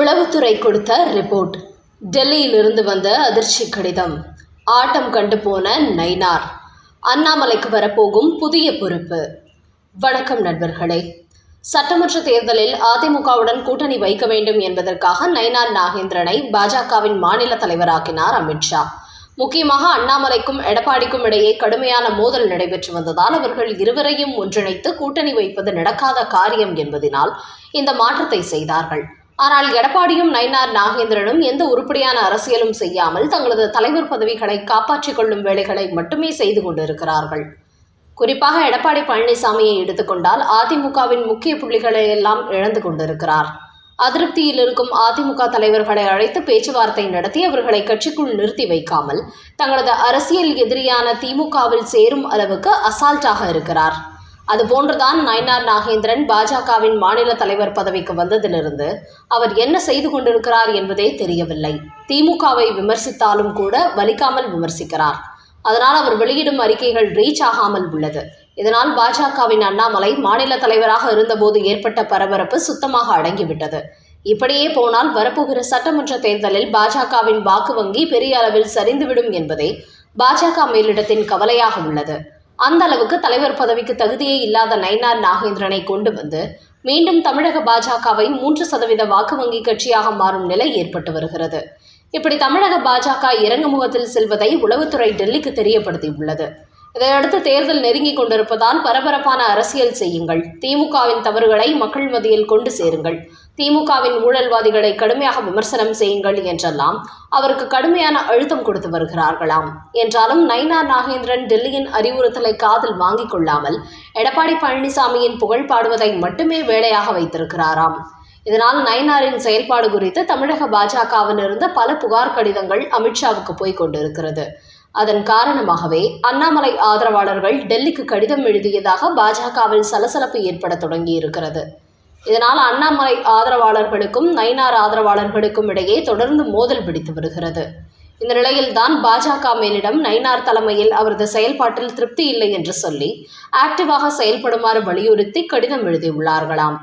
உளவுத்துறை கொடுத்த ரிப்போர்ட். டெல்லியிலிருந்து வந்த அதிர்ச்சி கடிதம். ஆட்டம் கண்டு போன நைனார் அண்ணாமலைக்கு வரப்போகும் புதிய பொறுப்பு. வணக்கம் நண்பர்களே. சட்டமன்ற தேர்தலில் அதிமுகவுடன் கூட்டணி வைக்க வேண்டும் என்பதற்காக நைனார் நாகேந்திரனை பாஜகவின் மாநில தலைவராக்கினார் அமித்ஷா முக்கியமாக அண்ணாமலைக்கும் எடப்பாடிக்கும் இடையே கடுமையான மோதல் நடைபெற்று வந்ததால் அவர்கள் இருவரையும் ஒன்றிணைத்து கூட்டணி வைப்பது நடக்காத காரியம் என்பதினால் இந்த மாற்றத்தை செய்தார்கள். ஆனால் எடப்பாடியும் நயினார் நாகேந்திரனும் எந்த உருப்படியான அரசியலும் செய்யாமல் தங்களது தலைவர் பதவிகளை காப்பாற்றிக் கொள்ளும் வேலைகளை மட்டுமே செய்து கொண்டிருக்கிறார்கள். குறிப்பாக எடப்பாடி பழனிசாமியை எடுத்துக்கொண்டால் அதிமுகவின் முக்கிய புள்ளிகளை எல்லாம் இழந்து கொண்டிருக்கிறார். அதிருப்தியில் இருக்கும் அதிமுக தலைவர்களை அழைத்து பேச்சுவார்த்தை நடத்தி அவர்களை கட்சிக்குள் நிறுத்தி வைக்காமல் தங்களது அரசியல் எதிரியான திமுகவில் சேரும் அளவுக்கு அசால்ட்டாக இருக்கிறார். அதுபோன்றுதான் நயனார் நாகேந்திரன் பாஜகவின் மாநில தலைவர் பதவிக்கு வந்ததிலிருந்து அவர் என்ன செய்து கொண்டிருக்கிறார் என்பதே தெரியவில்லை. திமுகவை விமர்சித்தாலும் கூட வலிக்காமல் விமர்சிக்கிறார். அதனால் அவர் வெளியிடும் அறிக்கைகள் ரீச் ஆகாமல் உள்ளது. இதனால் பாஜகவின் அண்ணாமலை மாநில தலைவராக இருந்தபோது ஏற்பட்ட பரபரப்பு சுத்தமாக அடங்கிவிட்டது. இப்படியே போனால் வரப்போகிற சட்டமன்ற தேர்தலில் பாஜகவின் வாக்கு வங்கி பெரிய அளவில் சரிந்துவிடும் என்பதே பாஜக மேலிடத்தின் கவலையாக உள்ளது. அந்த அளவுக்கு தலைவர் பதவிக்கு தகுதியே இல்லாத நயினார் நாகேந்திரனை கொண்டு வந்து மீண்டும் தமிழக பாஜகவை மூன்று சதவீத வாக்கு வங்கி கட்சியாக மாறும் நிலை ஏற்பட்டு வருகிறது. இப்படி தமிழக பாஜக இறங்குமுகத்தில் செல்வதை உளவுத்துறை டெல்லிக்கு தெரியப்படுத்தியுள்ளது. இதையடுத்து தேர்தல் நெருங்கிக் கொண்டிருப்பதால் பரபரப்பான அரசியல் செய்யுங்கள். திமுகவின் தவறுகளை மக்கள் மத்தியில் கொண்டு சேருங்கள். திமுகவின் ஊழல்வாதிகளை கடுமையாக விமர்சனம் செய்யுங்கள் என்றெல்லாம் அவருக்கு கடுமையான அழுத்தம் கொடுத்து வருகிறார்களாம். என்றாலும் நைனா நாகேந்திரன் டெல்லியின் அறிவுறுத்தலை காதில் வாங்கிக் கொள்ளாமல் எடப்பாடி பழனிசாமியின் புகழ் பாடுவதை மட்டுமே வேலையாக வைத்திருக்கிறாராம். இதனால் நயனாரின் செயல்பாடு குறித்து தமிழக பாஜகவிலிருந்து பல புகார் கடிதங்கள் அமித்ஷாவுக்கு போய் கொண்டிருக்கிறது. அதன் காரணமாகவே அண்ணாமலை ஆதரவாளர்கள் டெல்லிக்கு கடிதம் எழுதியதாக பாஜகவில் சலசலப்பு ஏற்பட தொடங்கியிருக்கிறது. இதனால் அண்ணாமலை ஆதரவாளர்களுக்கும் நயினார் ஆதரவாளர்களுக்கும் இடையே தொடர்ந்து மோதல் பிடித்து வருகிறது. இந்த நிலையில்தான் பாஜக மேலிடம் நயினார் தலைமையில் அவரது செயல்பாட்டில் திருப்தி இல்லை என்று சொல்லி ஆக்டிவாக செயல்படுமாறு வலியுறுத்தி கடிதம் எழுதியுள்ளார்களாம்.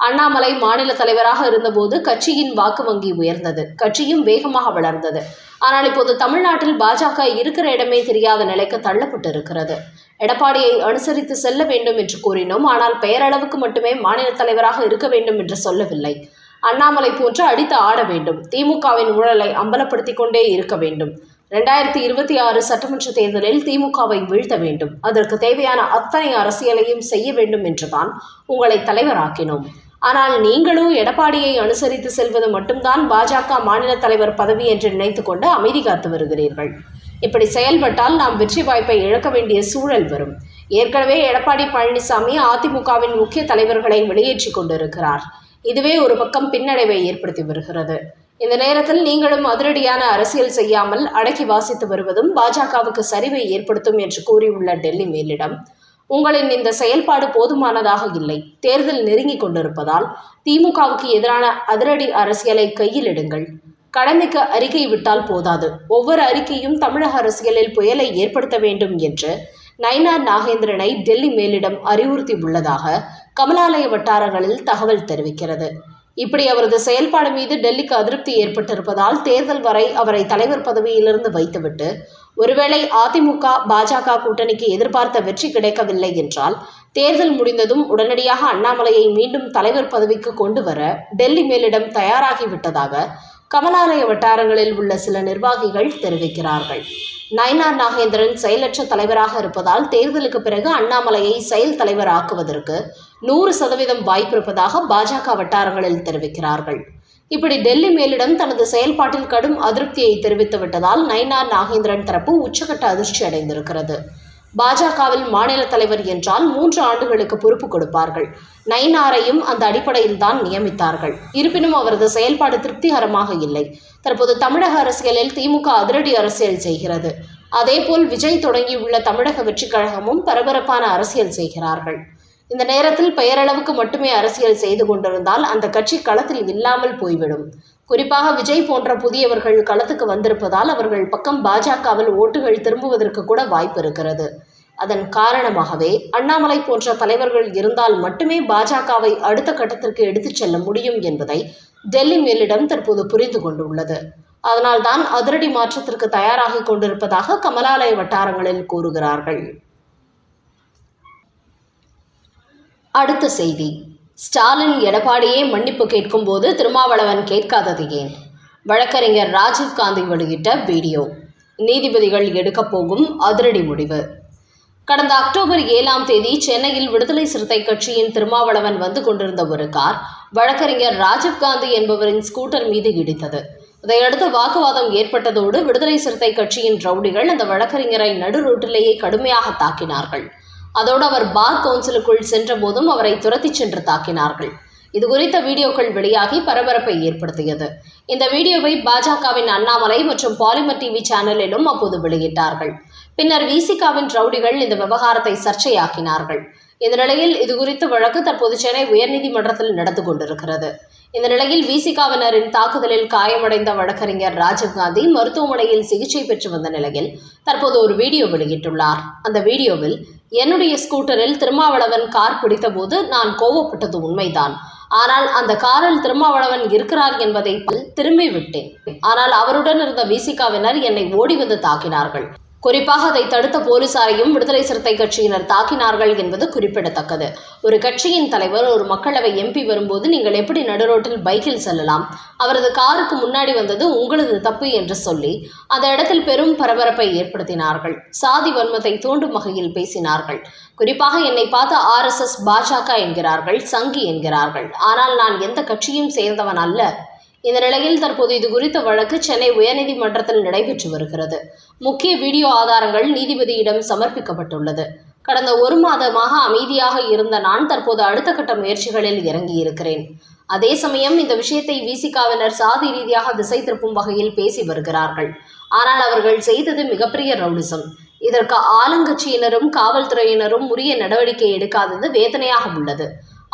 அண்ணாமலை மாநில தலைவராக இருந்தபோது கட்சியின் வாக்கு வங்கி உயர்ந்தது. கட்சியும் வேகமாக வளர்ந்தது. ஆனால் இப்போது தமிழ்நாட்டில் பாஜக இருக்கிற இடமே தெரியாத நிலைக்கு தள்ளப்பட்டு இருக்கிறது எடப்பாடியை அனுசரித்து செல்ல வேண்டும் என்று கூறினோம். ஆனால் பெயரளவுக்கு மட்டுமே மாநில தலைவராக இருக்க வேண்டும் என்று சொல்லவில்லை. அண்ணாமலை போன்று அடித்து ஆட வேண்டும். திமுகவின் ஊழலை அம்பலப்படுத்திக் கொண்டே இருக்க வேண்டும். ரெண்டாயிரத்தி இருபத்தி ஆறு சட்டமன்ற தேர்தலில் திமுகவை வீழ்த்த வேண்டும். அதற்கு தேவையான அத்தனை அரசியலையும் செய்ய வேண்டும் என்றுதான் உங்களை தலைவராக்கினோம். ஆனால் நீங்களும் எடப்பாடியை அனுசரித்து செல்வது மட்டும்தான் பாஜக மாநில தலைவர் பதவி என்று நினைத்துக்கொண்டு அமைதி காத்து வருகிறீர்கள். இப்படி செயல்பட்டால் நாம் வெற்றி வாய்ப்பை இழக்க வேண்டிய சூழல் வரும். ஏற்கனவே எடப்பாடி பழனிசாமி அதிமுகவின் முக்கிய தலைவர்களை வெளியேற்றி கொண்டிருக்கிறார். இதுவே ஒரு பக்கம் பின்னடைவை ஏற்படுத்தி வருகிறது. இந்த நேரத்தில் நீங்களும் அதிரடியான அரசியல் செய்யாமல் அடக்கி வாசித்து வருவதும் பாஜகவுக்கு சரிவை ஏற்படுத்தும் என்று கூறியுள்ள டெல்லி மேலிடம். உங்களின் இந்த செயல்பாடு போதுமானதாக இல்லை. தேர்தல் நெருங்கி கொண்டிருப்பதால் திமுகவுக்கு எதிரான அதிரடி அரசியலை கையில் எடுங்கள். கடமைக்கு அறிக்கை விட்டால் போதாது. ஒவ்வொரு அறிக்கையும் தமிழக அரசியலில் புயலை ஏற்படுத்த வேண்டும் என்று நயினார் நாகேந்திரனை டெல்லி மேலிடம் அறிவுறுத்தி உள்ளதாக கமலாலய வட்டாரங்களில் தகவல் தெரிவிக்கிறது. இப்படி அவரது செயல்பாடு மீது டெல்லிக்கு அதிருப்தி ஏற்பட்டிருப்பதால் தேர்தல் வரை அவரை தலைவர் பதவியிலிருந்து வைத்துவிட்டு ஒருவேளை அதிமுக பாஜக கூட்டணிக்கு எதிர்பார்த்த வெற்றி கிடைக்கவில்லை என்றால் தேர்தல் முடிந்ததும் உடனடியாக அண்ணாமலையை மீண்டும் தலைவர் பதவிக்கு கொண்டு வர டெல்லி மேலிடம் தயாராகிவிட்டதாக கமலாலய வட்டாரங்களில் உள்ள சில நிர்வாகிகள் தெரிவிக்கிறார்கள். நயனார் நாகேந்திரன் செயலற்ற தலைவராக இருப்பதால் தேர்தலுக்கு பிறகு அண்ணாமலையை செயல் தலைவர் ஆக்குவதற்கு நூறு சதவீதம் வாய்ப்பிருப்பதாக பாஜக வட்டாரங்களில் தெரிவிக்கிறார்கள். இப்படி டெல்லி மேலிடம் தனது செயல்பாட்டில் கடும் அதிருப்தியை தெரிவித்து விட்டதால் நயினார் நாகேந்திரன் தரப்பு உச்சகட்ட அதிர்ச்சி அடைந்திருக்கிறது பாஜகவில் மாநில தலைவர் என்றால் மூன்று ஆண்டுகளுக்கு பொறுப்பு கொடுப்பார்கள். நயினாரையும் அந்த அடிப்படையில் தான் நியமித்தார்கள். இருப்பினும் அவரது செயல்பாடு திருப்திகரமாக இல்லை. தற்போது தமிழக அரசியலில் திமுக அதிரடி அரசியல் செய்கிறது. அதேபோல் விஜய் தொடங்கியுள்ள தமிழக வெற்றிக் கழகமும் பரபரப்பான அரசியல் செய்கிறார்கள். இந்த நேரத்தில் பெயரளவுக்கு மட்டுமே அரசியல் செய்து கொண்டிருந்தால் அந்த கட்சி களத்தில் இல்லாமல் போய்விடும். குறிப்பாக விஜய் போன்ற புதியவர்கள் களத்துக்கு வந்திருப்பதால் அவர்கள் பக்கம் பாஜகவில் ஓட்டுகள் திரும்புவதற்கு கூட வாய்ப்பு இருக்கிறது. அதன் காரணமாகவே அண்ணாமலை போன்ற தலைவர்கள் இருந்தால் மட்டுமே பாஜகவை அடுத்த கட்டத்திற்கு எடுத்துச் செல்ல முடியும் என்பதை டெல்லி மேலிடம் தற்போது புரிந்து கொண்டுள்ளது. அதனால்தான் அதிரடி மாற்றத்திற்கு தயாராக கொண்டிருப்பதாக கமலாலய வட்டாரங்களில் கூறுகிறார்கள். அடுத்த செய்தி. ஸ்டாலின் எடப்பாடியே மன்னிப்பு கேட்கும்போது திருமாவளவன் கேட்காதது ஏன்? வழக்கறிஞர் ராஜீவ் காந்தி வெளியிட்ட வீடியோ. நீதிபதிகள் எடுக்கப் போகும் அதிரடி முடிவு. கடந்த அக்டோபர் ஏழாம் தேதி சென்னையில் விடுதலை சிறுத்தை கட்சியின் திருமாவளவன் வந்து கொண்டிருந்த ஒரு கார் வழக்கறிஞர் ராஜீவ் காந்தி என்பவரின் ஸ்கூட்டர் மீது இடித்தது. இதையடுத்து வாக்குவாதம் ஏற்பட்டதோடு விடுதலை சிறுத்தை கட்சியின் ரவுடிகள் அந்த வழக்கறிஞரை நடு ரோட்டிலேயே கடுமையாக தாக்கினார்கள். அதோடு அவர் பார் கவுன்சிலுக்குள் சென்றபோதும் அவரை துரத்திச் சென்று தாக்கினார்கள். இது குறித்த வீடியோக்கள் வெளியாகி பரபரப்பை ஏற்படுத்தியது. இந்த வீடியோவை பாஜகவின் அண்ணாமலை மற்றும் பாலிமர் டிவி சேனலிலும் அப்போது வெளியிட்டார்கள். பின்னர் விசிகாவின் ரவுடிகள் இந்த விவகாரத்தை சர்ச்சையாக்கினார்கள். இந்த நிலையில் இது குறித்த வழக்கு தற்போது சென்னை உயர்நீதிமன்றத்தில் நடந்து கொண்டிருக்கிறது. இந்த நிலையில் விசிகாவினரின் தாக்குதலில் காயமடைந்த வழக்கறிஞர் ராஜீவ்காந்தி மருத்துவமனையில் சிகிச்சை பெற்று வந்த நிலையில் தற்போது ஒரு வீடியோ வெளியிட்டுள்ளார். அந்த வீடியோவில் என்னுடைய ஸ்கூட்டரில் திருமாவளவன் கார் பிடித்தபோது நான் கோவப்பட்டது உண்மைதான். ஆனால் அந்த காரில் திருமாவளவன் இருக்கிறார் என்பதை திரும்பி விட்டேன் ஆனால் அவருடன் இருந்த விசிகாவினர் என்னை ஓடி வந்து தாக்கினார்கள். குறிப்பாக அதை தடுத்த போலீசாரையும் விடுதலை சிறுத்தை கட்சியினர் தாக்கினார்கள் என்பது குறிப்பிடத்தக்கது. ஒரு கட்சியின் தலைவர் ஒரு மக்களவை எம்பி வரும்போது நீங்கள் எப்படி நடுரோட்டில் பைக்கில் செல்லலாம்? அவரது காருக்கு முன்னாடி வந்தது உங்களது தப்பு என்று சொல்லி அந்த இடத்தில் பெரும் பரபரப்பை ஏற்படுத்தினார்கள். சாதி வன்மத்தை தூண்டும் வகையில் பேசினார்கள். குறிப்பாக என்னை பார்த்து ஆர்எஸ்எஸ் பாஜக என்கிறார்கள் சங்கி என்கிறார்கள். ஆனால் நான் எந்த கட்சியும் சேர்ந்தவன் அல்ல. இந்த நிலையில் தற்போது இது குறித்த வழக்கு சென்னை உயர்நீதிமன்றத்தில் நடைபெற்று வருகிறது. முக்கிய வீடியோ ஆதாரங்கள் நீதிபதியிடம் சமர்ப்பிக்கப்பட்டுள்ளது. கடந்த ஒரு மாதமாக அமைதியாக இருந்த நான் தற்போது அடுத்த கட்ட முயற்சிகளில் இறங்கியிருக்கிறேன். அதே சமயம் இந்த விஷயத்தை விசிகாவினர் சாதி ரீதியாக திசை திருப்பும் வகையில் பேசி வருகிறார்கள். ஆனால் அவர்கள் செய்தது மிகப்பெரிய ரவுடிசம். இதற்கு ஆளுங்கட்சியினரும் காவல்துறையினரும் உரிய நடவடிக்கை எடுக்காதது வேதனையாக உள்ளது.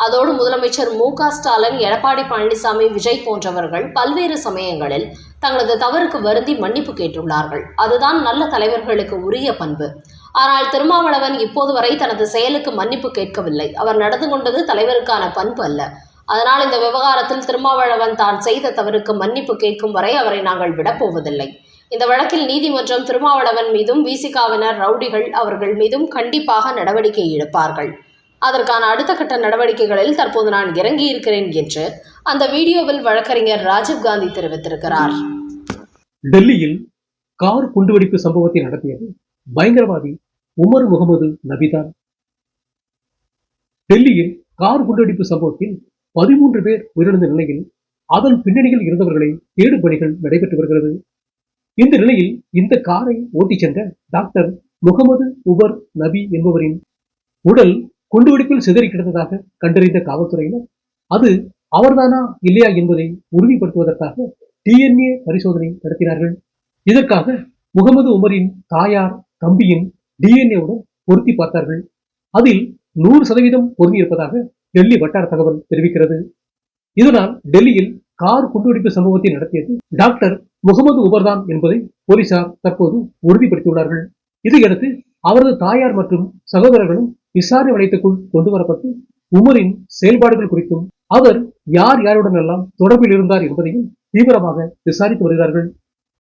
அதோடு முதலமைச்சர் மு க ஸ்டாலின் எடப்பாடி பழனிசாமி விஜய் போன்றவர்கள் பல்வேறு சமயங்களில் தங்களது தவறுக்கு வருந்தி மன்னிப்பு கேட்டுள்ளார்கள். அதுதான் நல்ல தலைவர்களுக்கு உரிய பண்பு. ஆனால் திருமாவளவன் இப்போது வரை தனது செயலுக்கு மன்னிப்பு கேட்கவில்லை. அவர் நடந்து கொண்டது தலைவருக்கான பண்பு அல்ல. அதனால் இந்த விவகாரத்தில் திருமாவளவன் தான் செய்த தவறுக்கு மன்னிப்பு கேட்கும் வரை அவரை நாங்கள் விடப்போவதில்லை இந்த வழக்கில் நீதிமன்றம் திருமாவளவன் மீதும் விசிகாவினர் ரவுடிகள் அவர்கள் மீதும் கண்டிப்பாக நடவடிக்கை எடுப்பார்கள். அதற்கான அடுத்த கட்ட நடவடிக்கைகளில் தற்போது நான் இறங்கியிருக்கிறேன் என்று அந்த வீடியோவில் வழக்கறிஞர் ராஜீவ் காந்தி தெரிவித்திருக்கிறார். டெல்லியில் கார் குண்டுவெடிப்பு சம்பவத்தை நடத்தியது பயங்கரவாதி உமர் முகமது நபிதான். டெல்லியில் கார் குண்டுவெடிப்பு சம்பவத்தில் பதிமூன்று பேர் உயிரிழந்த நிலையில் அதன் பின்னணியில் இருந்தவர்களை தேடும் பணிகள் நடைபெற்று வருகிறது. இந்த நிலையில் இந்த காரை ஓட்டிச் சென்ற டாக்டர் முகமது உபர் நபி என்பவரின் உடல் குண்டுவெடிப்பில் சிதறி கிடந்ததாக கண்டறிந்த காவல்துறையினர் அது அவர்தானா இல்லையா என்பதை உறுதிப்படுத்துவதற்காக டிஎன்ஏ பரிசோதனை நடத்தினார்கள். இதற்காக முகமது உமரின் தாயார் தம்பியின் டிஎன்ஏவுடன் பொருத்தி பார்த்தார்கள். அதில் நூறு சதவீதம் பொருந்தியிருப்பதாக டெல்லி வட்டார தகவல் தெரிவிக்கிறது. இதனால் டெல்லியில் கார் குண்டுவெடிப்பு சம்பவத்தை நடத்தியது டாக்டர் முகமது உமர்தான் என்பதை போலீசார் தற்போது உறுதிப்படுத்தியுள்ளார்கள். இதையடுத்து அவரது தாயார் மற்றும் சகோதரர்களும் விசாரணை வளையத்துக்குள் கொண்டு வரப்பட்டு உமரின் செயல்பாடுகள் குறித்தும் அவர் யார் யாருடன் எல்லாம் தொடர்பில் இருந்தார் என்பதையும் தீவிரமாக விசாரித்து வருகிறார்கள்.